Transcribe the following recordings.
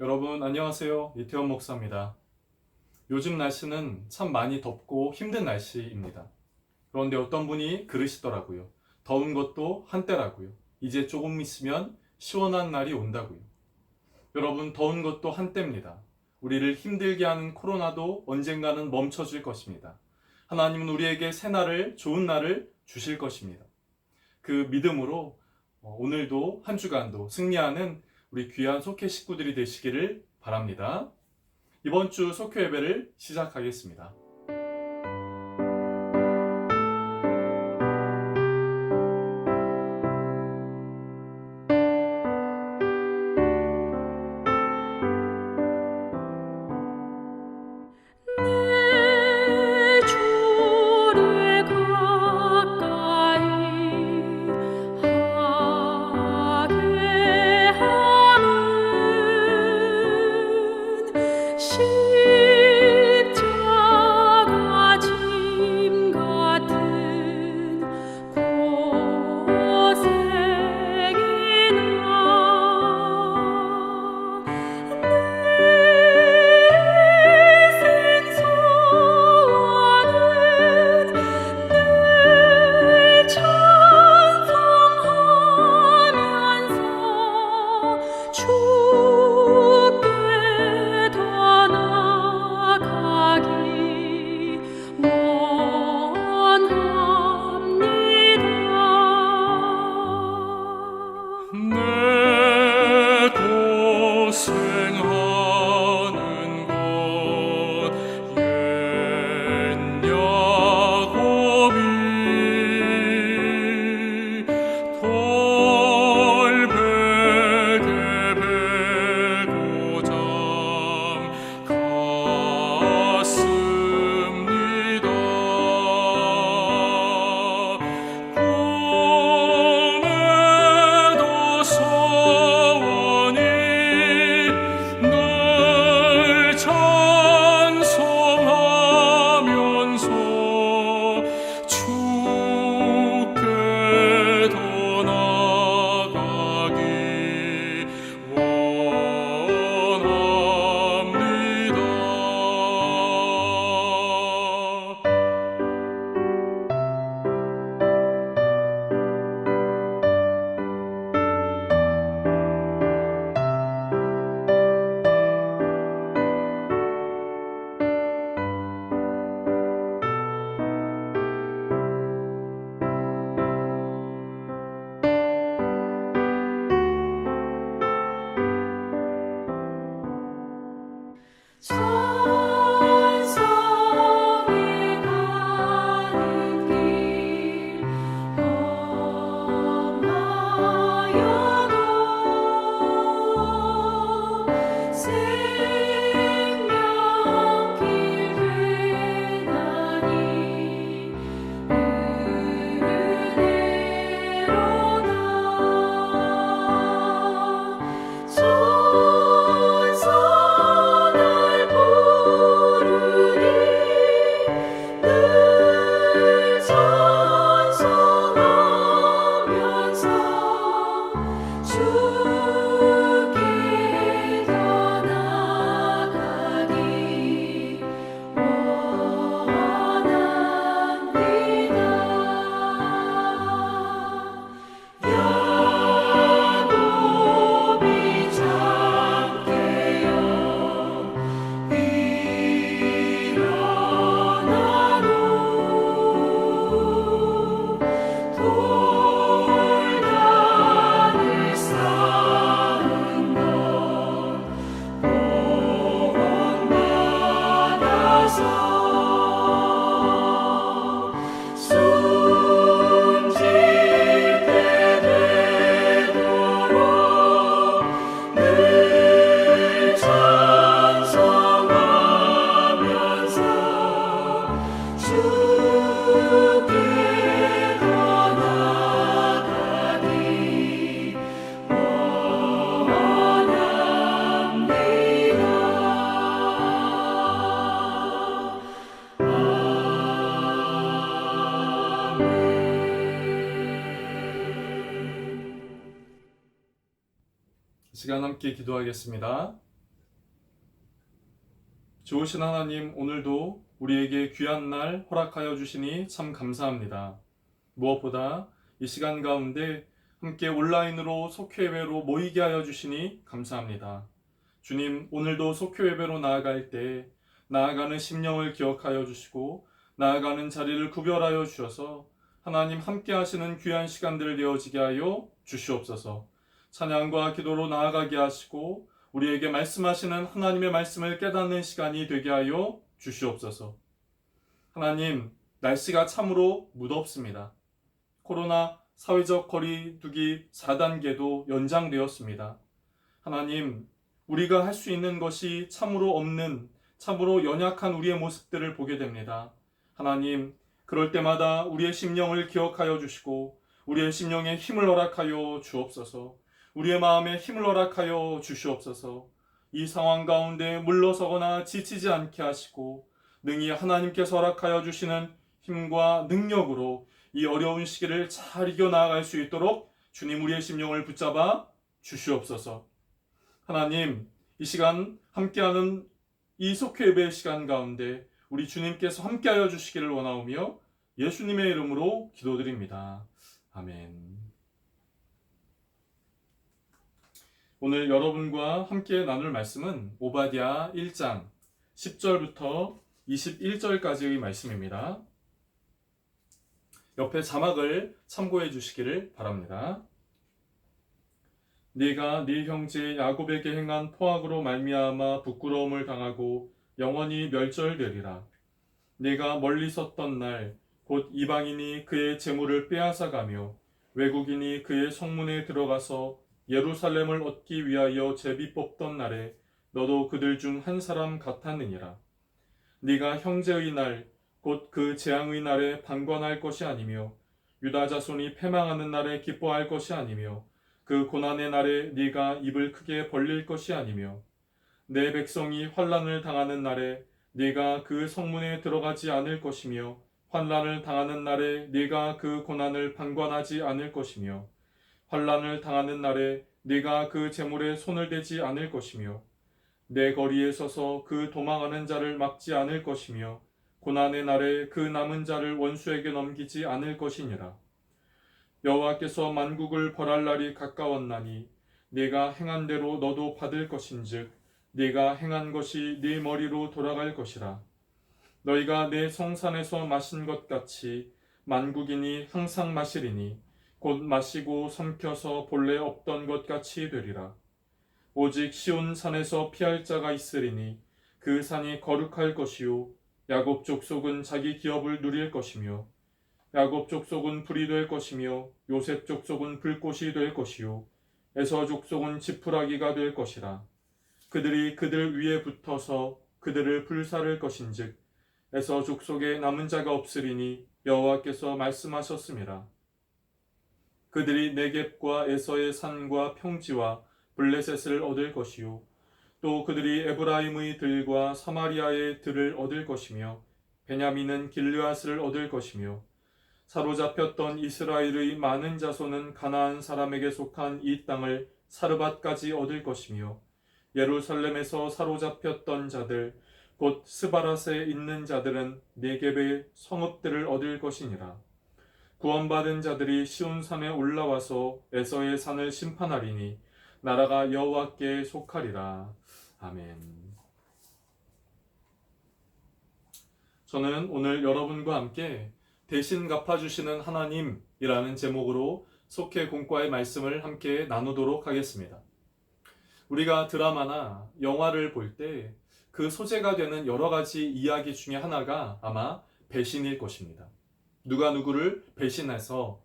여러분 안녕하세요. 이태원 목사입니다. 요즘 날씨는 참 많이 덥고 힘든 날씨입니다. 그런데 어떤 분이 그러시더라고요. 더운 것도 한때라고요. 이제 조금 있으면 시원한 날이 온다고요. 여러분 더운 것도 한때입니다. 우리를 힘들게 하는 코로나도 언젠가는 멈춰질 것입니다. 하나님은 우리에게 새 날을 좋은 날을 주실 것입니다. 그 믿음으로 어, 오늘도 한 주간도 승리하는 우리 귀한 속회 식구들이 되시기를 바랍니다. 이번 주 속회 예배를 시작하겠습니다. 함께 기도하겠습니다. 좋으신 하나님, 오늘도 우리에게 귀한 날 허락하여 주시니 참 감사합니다. 무엇보다 이 시간 가운데 함께 온라인으로 속회예배로 모이게 하여 주시니 감사합니다. 주님, 오늘도 속회예배로 나아갈 때 나아가는 심령을 기억하여 주시고 나아가는 자리를 구별하여 주셔서 하나님 함께 하시는 귀한 시간들을 이어지게 하여 주시옵소서. 찬양과 기도로 나아가게 하시고 우리에게 말씀하시는 하나님의 말씀을 깨닫는 시간이 되게 하여 주시옵소서. 하나님, 날씨가 참으로 무덥습니다. 코로나 사회적 거리두기 4단계도 연장되었습니다. 하나님, 우리가 할 수 있는 것이 참으로 없는, 참으로 연약한 우리의 모습들을 보게 됩니다. 하나님, 그럴 때마다 우리의 심령을 기억하여 주시고, 우리의 심령에 힘을 허락하여 주옵소서. 우리의 마음에 힘을 허락하여 주시옵소서. 이 상황 가운데 물러서거나 지치지 않게 하시고 능히 하나님께서 허락하여 주시는 힘과 능력으로 이 어려운 시기를 잘 이겨 나아갈 수 있도록 주님 우리의 심령을 붙잡아 주시옵소서. 하나님, 이 시간 함께하는 이 속회 예배의 시간 가운데 우리 주님께서 함께하여 주시기를 원하오며 예수님의 이름으로 기도드립니다. 아멘. 오늘 여러분과 함께 나눌 말씀은 오바디아 1장 10절부터 21절까지의 말씀입니다. 옆에 자막을 참고해 주시기를 바랍니다. 네가 네 형제 야곱에게 행한 포악으로 말미암아 부끄러움을 당하고 영원히 멸절되리라. 네가 멀리 섰던 날 곧 이방인이 그의 재물을 빼앗아 가며 외국인이 그의 성문에 들어가서 예루살렘을 얻기 위하여 제비 뽑던 날에 너도 그들 중 한 사람 같았느니라. 네가 형제의 날, 곧 그 재앙의 날에 방관할 것이 아니며 유다 자손이 패망하는 날에 기뻐할 것이 아니며 그 고난의 날에 네가 입을 크게 벌릴 것이 아니며 내 백성이 환란을 당하는 날에 네가 그 성문에 들어가지 않을 것이며 환란을 당하는 날에 네가 그 고난을 방관하지 않을 것이며 환란을 당하는 날에 네가 그 재물에 손을 대지 않을 것이며 내 거리에 서서 그 도망하는 자를 막지 않을 것이며 고난의 날에 그 남은 자를 원수에게 넘기지 않을 것이니라. 여호와께서 만국을 벌할 날이 가까웠나니 네가 행한 대로 너도 받을 것인즉 네가 행한 것이 네 머리로 돌아갈 것이라. 너희가 내 성산에서 마신 것 같이 만국인이 항상 마시리니 곧 마시고 삼켜서 본래 없던 것 같이 되리라. 오직 시온 산에서 피할 자가 있으리니 그 산이 거룩할 것이요 야곱 족속은 자기 기업을 누릴 것이며 야곱 족속은 불이 될 것이며 요셉 족속은 불꽃이 될 것이요 에서 족속은 지푸라기가 될 것이라. 그들이 그들 위에 붙어서 그들을 불사를 것인즉 에서 족속에 남은 자가 없으리니 여호와께서 말씀하셨습니다. 그들이 네겝과 에서의 산과 평지와 블레셋을 얻을 것이요 또 그들이 에브라임의 들과 사마리아의 들을 얻을 것이며 베냐민은 길르앗을 얻을 것이며 사로잡혔던 이스라엘의 많은 자손은 가나안 사람에게 속한 이 땅을 사르밧까지 얻을 것이며 예루살렘에서 사로잡혔던 자들 곧 스바라스에 있는 자들은 네겝의 성읍들을 얻을 것이니라. 구원받은 자들이 시온 산에 올라와서 에서의 산을 심판하리니 나라가 여호와께 속하리라. 아멘. 저는 오늘 여러분과 함께 대신 갚아주시는 하나님이라는 제목으로 속해 공과의 말씀을 함께 나누도록 하겠습니다. 우리가 드라마나 영화를 볼 때 그 소재가 되는 여러 가지 이야기 중에 하나가 아마 배신일 것입니다. 누가 누구를 배신해서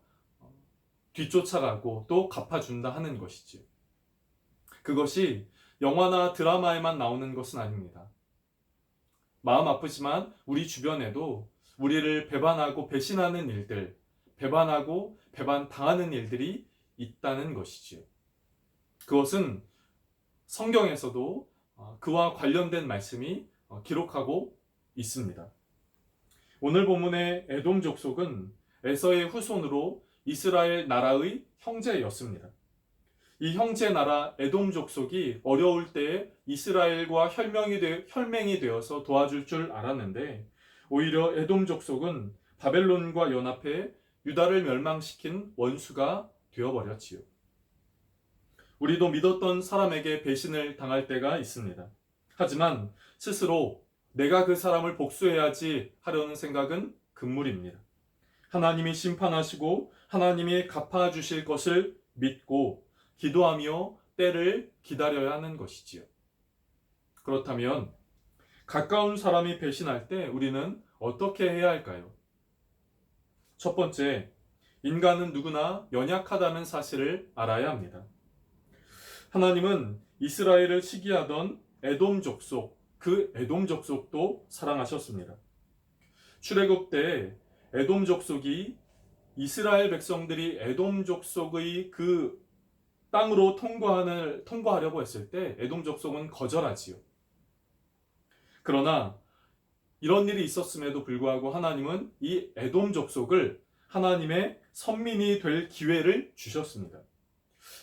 뒤쫓아가고 또 갚아준다 하는 것이지. 그것이 영화나 드라마에만 나오는 것은 아닙니다. 마음 아프지만 우리 주변에도 우리를 배반하고 배신하는 일들, 배반하고 배반 당하는 일들이 있다는 것이지요. 그것은 성경에서도 어, 그와 관련된 말씀이 어, 기록하고 있습니다. 오늘 본문의 에돔 족속은 에서의 후손으로 이스라엘 나라의 형제였습니다. 이 형제 나라 에돔 족속이 어려울 때에 이스라엘과 혈명이 되, 혈맹이 되어서 도와줄 줄 알았는데 오히려 에돔 족속은 바벨론과 연합해 유다를 멸망시킨 원수가 되어버렸지요. 우리도 믿었던 사람에게 배신을 당할 때가 있습니다. 하지만 스스로 내가 그 사람을 복수해야지 하려는 생각은 금물입니다. 하나님이 심판하시고 하나님이 갚아주실 것을 믿고 기도하며 때를 기다려야 하는 것이지요. 그렇다면 가까운 사람이 배신할 때 우리는 어떻게 해야 할까요? 첫 번째, 인간은 누구나 연약하다는 사실을 알아야 합니다. 하나님은 이스라엘을 시기하던 에돔 족속, 그 에돔 족속도 사랑하셨습니다. 출애굽 때 에돔 족속이 이스라엘 백성들이 에돔 족속의 그 땅으로 통과하는, 통과하려고 했을 때 에돔 족속은 거절하지요. 그러나 이런 일이 있었음에도 불구하고 하나님은 이 에돔 족속을 하나님의 선민이 될 기회를 주셨습니다.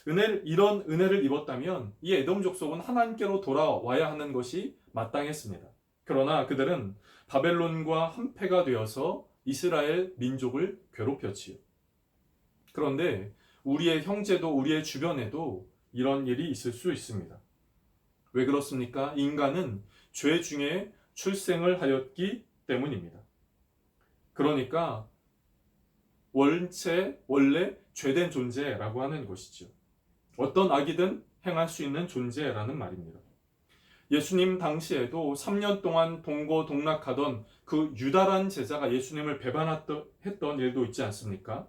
은혜를, 이런 은혜를 입었다면 이 에돔 족속은 하나님께로 돌아와야 하는 것이 마땅했습니다. 그러나 그들은 바벨론과 한패가 되어서 이스라엘 민족을 괴롭혔지요. 그런데 우리의 형제도 우리의 주변에도 이런 일이 있을 수 있습니다. 왜 그렇습니까? 인간은 죄 중에 출생을 하였기 때문입니다. 그러니까 원체 원래 죄된 존재라고 하는 것이죠. 어떤 악이든 행할 수 있는 존재라는 말입니다. 예수님 당시에도 3년 동안 동고동락하던 그 유다란 제자가 예수님을 배반했던 일도 있지 않습니까?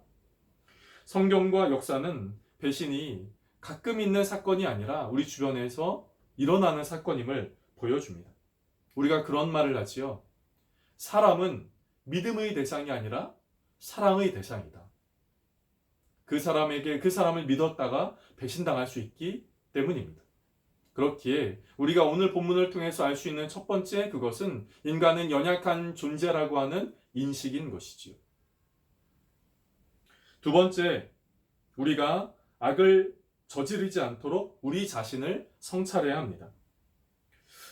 성경과 역사는 배신이 가끔 있는 사건이 아니라 우리 주변에서 일어나는 사건임을 보여줍니다. 우리가 그런 말을 하지요. 사람은 믿음의 대상이 아니라 사랑의 대상이다. 그 사람에게 그 사람을 믿었다가 배신당할 수 있기 때문입니다. 그렇기에 우리가 오늘 본문을 통해서 알 수 있는 첫 번째 그것은 인간은 연약한 존재라고 하는 인식인 것이지요. 두 번째, 우리가 악을 저지르지 않도록 우리 자신을 성찰해야 합니다.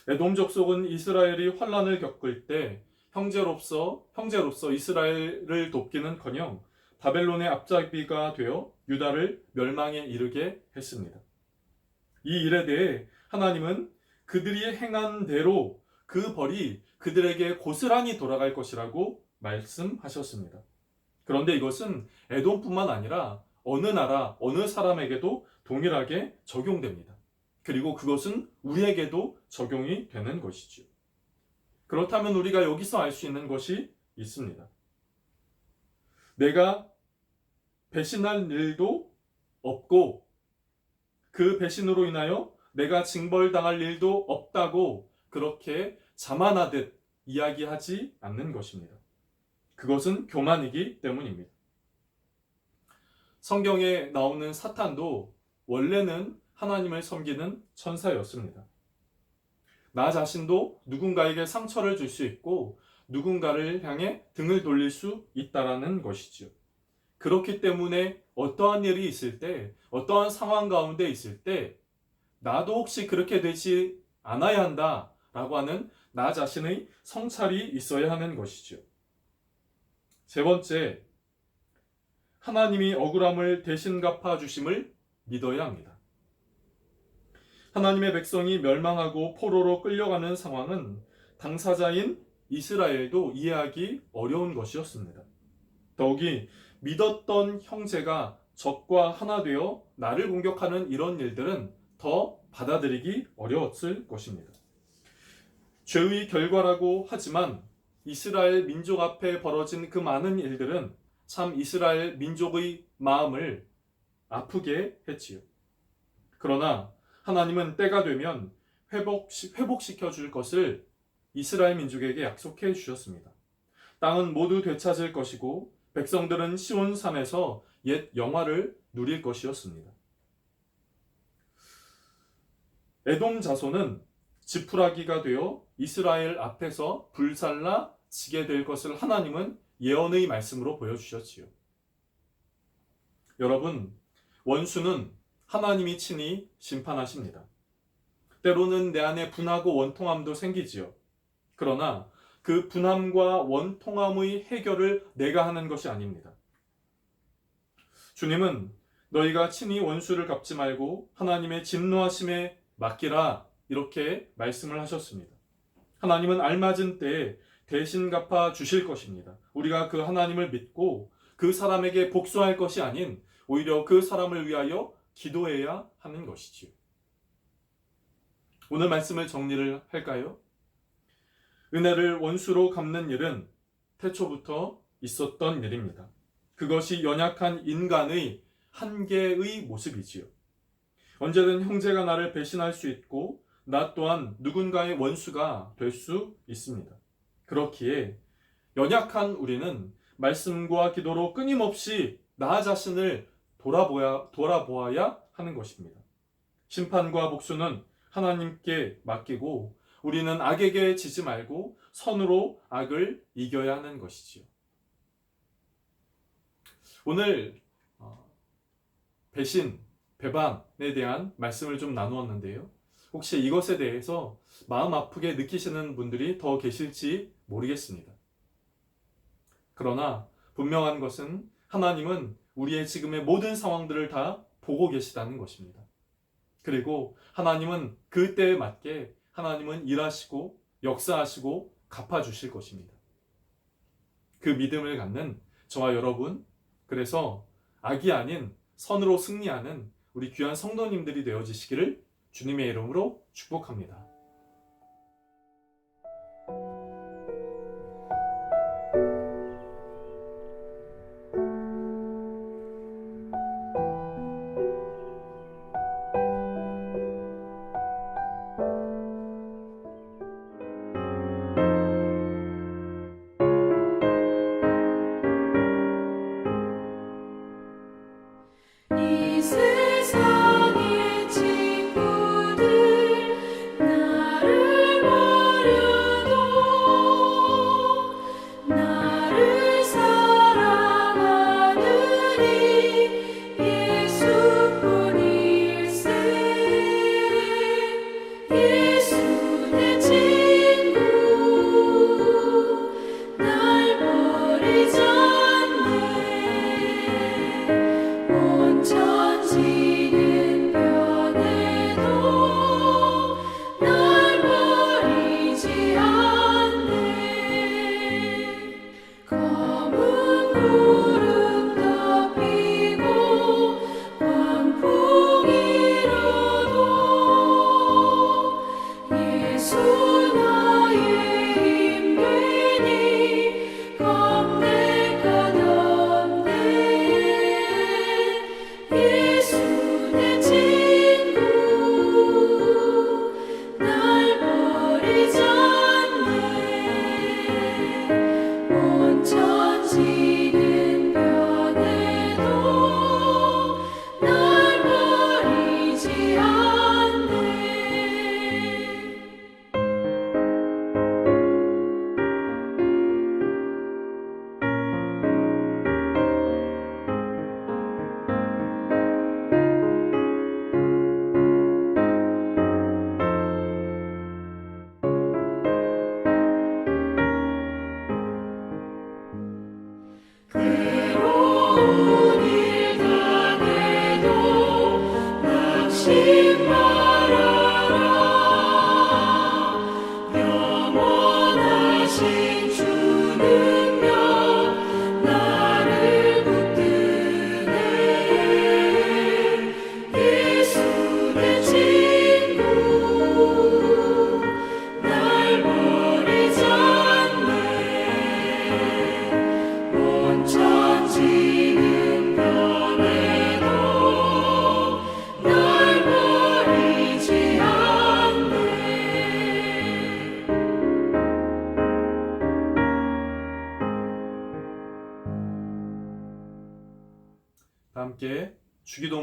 에돔 족속은 이스라엘이 환란을 겪을 때 형제로서 형제로서 이스라엘을 돕기는커녕 바벨론의 앞잡이가 되어 유다를 멸망에 이르게 했습니다. 이 일에 대해 하나님은 그들이 행한 대로 그 벌이 그들에게 고스란히 돌아갈 것이라고 말씀하셨습니다. 그런데 이것은 에돔뿐만 아니라 어느 나라, 어느 사람에게도 동일하게 적용됩니다. 그리고 그것은 우리에게도 적용이 되는 것이죠. 그렇다면 우리가 여기서 알 수 있는 것이 있습니다. 내가 배신할 일도 없고 그 배신으로 인하여 내가 징벌당할 일도 없다고 그렇게 자만하듯 이야기하지 않는 것입니다. 그것은 교만이기 때문입니다. 성경에 나오는 사탄도 원래는 하나님을 섬기는 천사였습니다. 나 자신도 누군가에게 상처를 줄 수 있고 누군가를 향해 등을 돌릴 수 있다라는 것이지요. 그렇기 때문에 어떠한 일이 있을 때, 어떠한 상황 가운데 있을 때, 나도 혹시 그렇게 되지 않아야 한다 라고 하는 나 자신의 성찰이 있어야 하는 것이죠. 세 번째, 하나님이 억울함을 대신 갚아 주심을 믿어야 합니다. 하나님의 백성이 멸망하고 포로로 끌려가는 상황은 당사자인 이스라엘도 이해하기 어려운 것이었습니다. 더욱이 믿었던 형제가 적과 하나 되어 나를 공격하는 이런 일들은 더 받아들이기 어려웠을 것입니다. 죄의 결과라고 하지만 이스라엘 민족 앞에 벌어진 그 많은 일들은 참 이스라엘 민족의 마음을 아프게 했지요. 그러나 하나님은 때가 되면 회복, 회복시켜 줄 것을 이스라엘 민족에게 약속해 주셨습니다. 땅은 모두 되찾을 것이고 백성들은 시온 산에서 옛 영화를 누릴 것이었습니다. 에돔 자손은 지푸라기가 되어 이스라엘 앞에서 불살라 지게 될 것을 하나님은 예언의 말씀으로 보여주셨지요. 여러분, 원수는 하나님이 친히 심판하십니다. 때로는 내 안에 분하고 원통함도 생기지요. 그러나 그 분함과 원통함의 해결을 내가 하는 것이 아닙니다. 주님은 너희가 친히 원수를 갚지 말고 하나님의 진노하심에 맡기라 이렇게 말씀을 하셨습니다. 하나님은 알맞은 때에 대신 갚아 주실 것입니다. 우리가 그 하나님을 믿고 그 사람에게 복수할 것이 아닌 오히려 그 사람을 위하여 기도해야 하는 것이지요. 오늘 말씀을 정리를 할까요? 은혜를 원수로 갚는 일은 태초부터 있었던 일입니다. 그것이 연약한 인간의 한계의 모습이지요. 언제든 형제가 나를 배신할 수 있고 나 또한 누군가의 원수가 될 수 있습니다. 그렇기에 연약한 우리는 말씀과 기도로 끊임없이 나 자신을 돌아보야, 돌아보아야 하는 것입니다. 심판과 복수는 하나님께 맡기고 우리는 악에게 지지 말고 선으로 악을 이겨야 하는 것이지요. 오늘 어, 배신, 배반에 대한 말씀을 좀 나누었는데요. 혹시 이것에 대해서 마음 아프게 느끼시는 분들이 더 계실지 모르겠습니다. 그러나 분명한 것은 하나님은 우리의 지금의 모든 상황들을 다 보고 계시다는 것입니다. 그리고 하나님은 그 때에 맞게 하나님은 일하시고 역사하시고 갚아주실 것입니다. 그 믿음을 갖는 저와 여러분, 그래서 악이 아닌 선으로 승리하는 우리 귀한 성도님들이 되어지시기를 주님의 이름으로 축복합니다.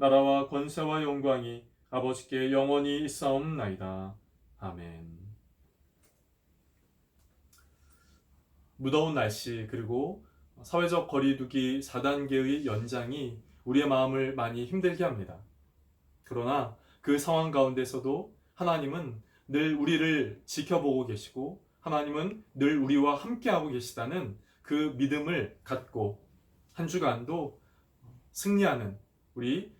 나라와 권세와 영광이 아버지께 영원히 있사옵나이다 아멘 무더운 날씨 그리고 사회적 거리두기 4단계의 연장이 우리의 마음을 많이 힘들게 합니다. 그러나 그 상황 가운데서도 하나님은 늘 우리를 지켜보고 계시고 하나님은 늘 우리와 함께하고 계시다는 그 믿음을 갖고 한 주간도 승리하는 우리 어,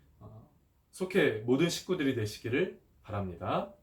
속해 모든 식구들이 되시기를 바랍니다.